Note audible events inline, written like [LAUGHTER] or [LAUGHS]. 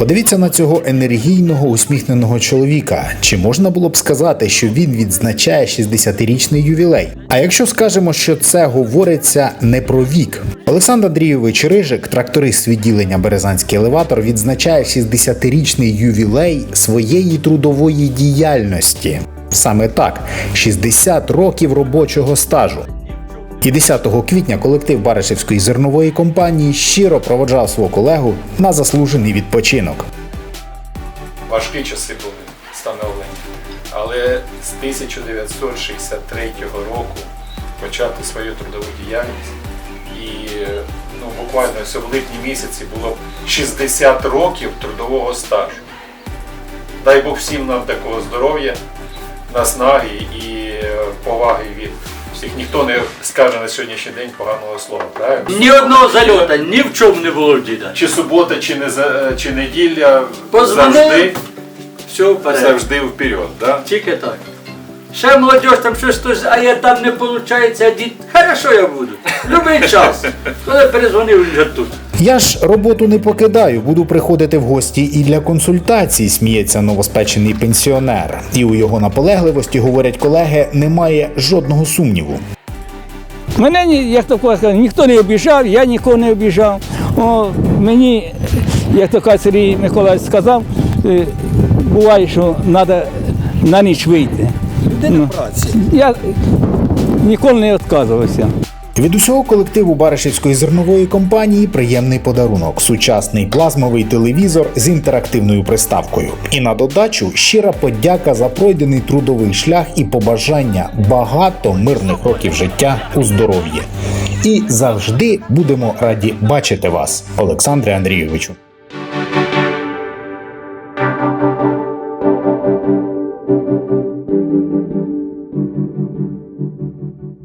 Подивіться на цього енергійного усміхненого чоловіка. Чи можна було б сказати, що він відзначає 60-річний ювілей? А якщо скажемо, що це говориться не про вік, Олександр Андрійович Рижик, тракторист відділення Березанський елеватор, відзначає 60-річний ювілей своєї трудової діяльності. Саме так, 60 років робочого стажу. І 10 квітня колектив Баришевської зернової компанії щиро проводжав свого колегу на заслужений відпочинок. важкі часи були встановлені. Але з 1963 року почати свою трудову діяльність і ну, буквально в липні місяці було 60 років трудового стажу. Дай Бог всім нам такого здоров'я, наснаги і поваги від всіх. Ніхто не скаже на сьогоднішній день поганого слова, правильно? Ні одного зальота, ні в чому не було в діда. Чи субота, чи, не, за- чи неділя, Позвонив, завжди, Все вперед. завжди вперед. Да? Тільки так. Ще молодь там щось хтось, а я там не виходить, а дід. Хорошо я буду. Любий час. [LAUGHS] Коли перезвонив, він вже тут. Я ж роботу не покидаю, буду приходити в гості і для консультацій, сміється новоспечений пенсіонер. І у його наполегливості, говорять колеги, немає жодного сумніву. Мене як то кажуть, ніхто не обіжав, я нікого не обіжав. О, мені, як то каже Сергій Миколаївич сказав, е, буває, що треба на ніч вийти. Ну, Я ніколи не відказувався. Від усього колективу Баришівської зернової компанії приємний подарунок сучасний плазмовий телевізор з інтерактивною приставкою. І на додачу щира подяка за пройдений трудовий шлях і побажання багато мирних років життя у здоров'ї. І завжди будемо раді бачити вас, Олександре Андрійовичу.